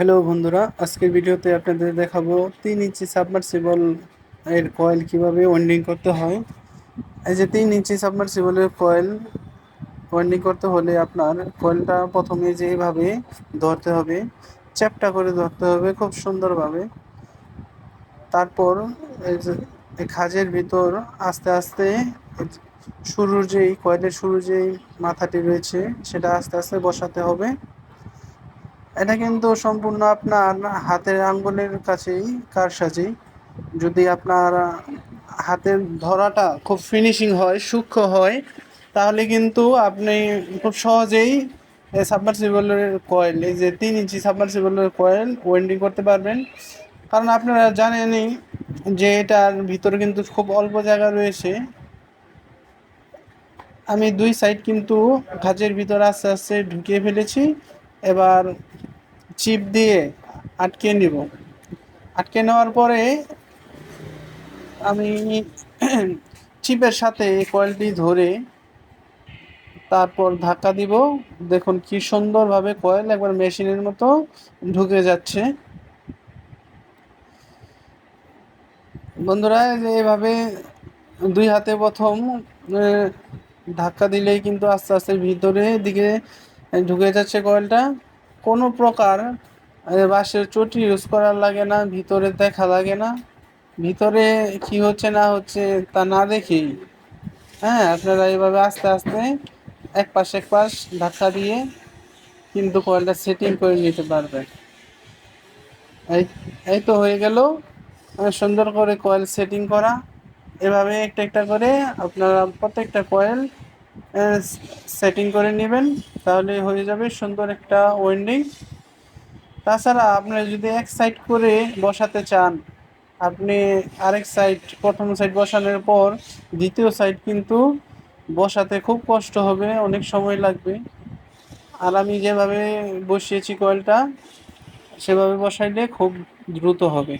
Hello বন্ধুরা, আজকের ভিডিওতে আপনাদের দেখাবো তিন ইঞ্চি সাবমার্সিবল এর কয়েল কীভাবে ওয়েন্ডিং করতে হয়। এই যে তিন ইঞ্চি সাবমার্সিবলের কয়েল ওয়েন্ডিং করতে হলে আপনার কয়েলটা প্রথমে যেভাবে ধরতে হবে, চ্যাপটা করে ধরতে হবে খুব সুন্দরভাবে। তারপর খাজের ভিতর আস্তে আস্তে শুরুর যেই কয়েলের শুরুর যেই মাথাটি রয়েছে, সেটা আস্তে আস্তে বসাতে হবে। এটা কিন্তু সম্পূর্ণ আপনার হাতের আঙ্গুলের কাছেই, কার কারসাজি যদি আপনার হাতের ধরাটা খুব ফিনিশিং হয়, সূক্ষ্ম হয়, তাহলে কিন্তু আপনি খুব সহজেই সাবমার্সিবলের কয়েল এই যে তিন ইঞ্চি সাবমার্সিবলের কয়েল ওয়েন্ডিং করতে পারবেন। কারণ আপনারা জানেনই যে এটার ভিতরে কিন্তু খুব অল্প জায়গা রয়েছে। আমি দুই সাইড কিন্তু কাজের ভিতরে আস্তে আস্তে ঢুকিয়ে ফেলেছি। এবার চিপ দিয়ে আটকে নিব। আটকে নেওয়ার পরে আমি চিপের সাথে কয়েলটি ধরে তারপর ধাক্কা দিব। দেখুন কি সুন্দরভাবে কয়েল একবার মেশিনের মতো ঢুকে যাচ্ছে। বন্ধুরা এভাবে দুই হাতে প্রথম ধাক্কা দিলেই কিন্তু আস্তে আস্তে ভিতরে দিকে ঢুকে যাচ্ছে কয়েলটা। কোনো প্রকার বাঁশের চটি ইউজ করার লাগে না, ভিতরে দেখা লাগে না। ভিতরে কি হচ্ছে না হচ্ছে তা না দেখেই। হ্যাঁ আপনারা এইভাবে আস্তে আস্তে এক পাশ এক পাশ ধাক্কা দিয়ে কিন্তু কয়েলটা সেটিং করে নিতে পারবেন। এই এই তো হয়ে গেল। সুন্দর করে কয়েল সেটিং করা। এভাবে একটা একটা করে আপনারা প্রত্যেকটা কয়েল সেটিং করে নেবেন, তাহলে হয়ে যাবে সুন্দর একটা ওয়েন্ডিং তাছাড়া আপনি যদি এক সাইড করে বসাতে চান, আপনি আরেক সাইড প্রথম সাইড বসানোর পর দ্বিতীয় সাইড কিন্তু বসাতে খুব কষ্ট হবে, অনেক সময় লাগবে। আর আমি যেভাবে বসিয়েছি কয়েলটা সেভাবে বসাইলে খুব দ্রুত হবে।